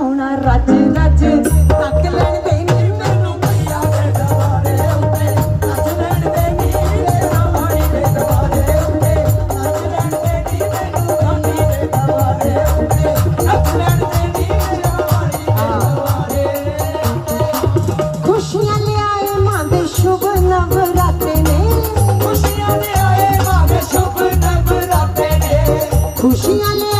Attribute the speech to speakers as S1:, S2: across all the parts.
S1: ਸੋਹਣਾ ਰੱਜ ਰੱਜ। ਤੱਕ ਲੈਣ ਦੇ ਨੀ ਮੈਨੂੰ
S2: ਪਈਆ ਦੇ ਦਵਾਰੇ ਉੱਤੇ। ਰੱਜ ਲੈਣ ਦੇ ਨੀ ਮੇਰਾ ਮਾੜੀ ਦੇ ਦਵਾਰੇ ਉੱਤੇ। ਰੱਜ ਲੈਣ ਦੇ ਨੀ ਮੈਨੂੰ ਗਾਂਧੀ ਦੇ ਦਵਾਰੇ ਉੱਤੇ। ਰੱਜ ਲੈਣ ਦੇ ਨੀ ਮੇਰਾ ਮਾੜੀ ਦੇ ਦਵਾਰੇ
S1: ਖੁਸ਼ੀਆਂ ਲਿਆਏ ਮਾਂ ਦੇ ਸ਼ੁਭ ਨਵਰਾਤੇ ਨੇ।
S2: ਖੁਸ਼ੀਆਂ ਲਿਆਏ ਮਾਂ ਦੇ ਸ਼ੁਭ ਨਵਰਾਤੇ ਨੇ।
S1: ਖੁਸ਼ੀਆਂ ਲਿਆਏ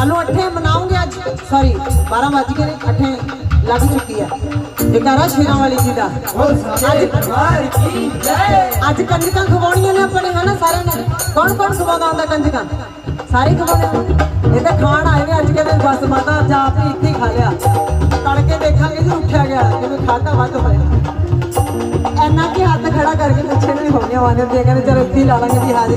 S1: ਕੱਲੋਂ ਅੱਠੇ ਮਨਾਉਂਗੇ ਅੱਜ। ਸੌਰੀ 12 ਵੱਜ ਗਏ ਅੱਠੇ ਲੱਗ ਚੁੱਕੀ ਹੈ। ਜਕਾਰਾ ਸ਼ੇਰਾਂ ਵਾਲੀ ਜੀ ਦਾ। ਅੱਜ ਕੰਜਕਾਂ ਖਵਾਉਣੀਆਂ ਨੇ ਆਪਣੇ, ਹਨਾ ਸਾਰਿਆਂ ਨੇ? ਕੌਣ ਕੌਣ ਖਵਾਉਂਦਾ ਹੁੰਦਾ ਕੰਜਕਾਂ? ਸਾਰੇ ਖਵਾਉਂਦੇ ਇਹ ਤਾਂ ਖਾਣ ਆਏ ਨੇ, ਅੱਜ ਕਹਿੰਦੇ ਬਸ ਮਾਤਾ ਜਾ ਆਪੇ ਇੱਥੇ ਹੀ ਖਾ ਲਿਆ। ਤੜਕੇ ਦੇਖਾਂਗੇ ਜੀ, ਉੱਠਿਆ ਗਿਆ, ਕਿਵੇਂ ਖਾਦਾ ਵੱਧ ਹੋਇਆ। ਐਨਾ ਕੀ ਹੱਥ ਖੜਾ ਕਰਕੇ ਪੁੱਛਣ ਵੀ ਕਹਿੰਦੇ ਚਲ ਇੱਥੇ ਹੀ ਲਾ ਲਾਂਗੇ ਜੀ ਹਾਜ਼ਰੀ।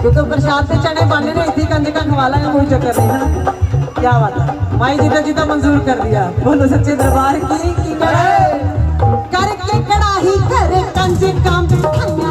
S1: ਕਿਉਂਕਿ ਪ੍ਰਸ਼ਾਦ ਤੇ ਚਣੇ ਬਾਣੇ ਨੇ, ਇੱਥੇ ਹੀ ਕੰਜਕਾਂ ਖਵਾ ਲਾਂਗੇ, ਕੋਈ ਚੱਕਰ ਨਹੀਂ, ਹਨਾ? ਕੀ ਬਾਤ ਹੈ। ਮਾਈ ਜੀ ਦਾ ਜੀ ਤਾਂ ਮਨਜ਼ੂਰ ਕਰ ਦਿਆ ਬੋਲੋ ਸੱਚੇ ਦਰਬਾਰ ਕੀ ਕੀ ਕਰੇ? ਕਰਕੇ ਕੜਾਹੀ ਘਰੇ ਕੰਜਕਾਂ ਬਿਠਾਈਆਂ ਨੇ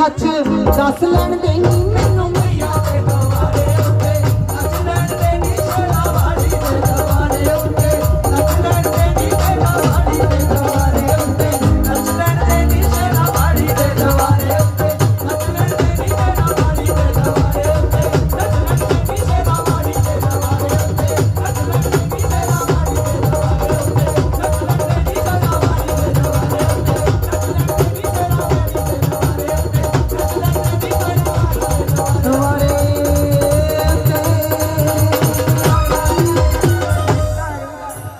S1: ਸੱਚ ਦੱਸ ਲੈਣ ਦੇ ਮੈਨੂੰ।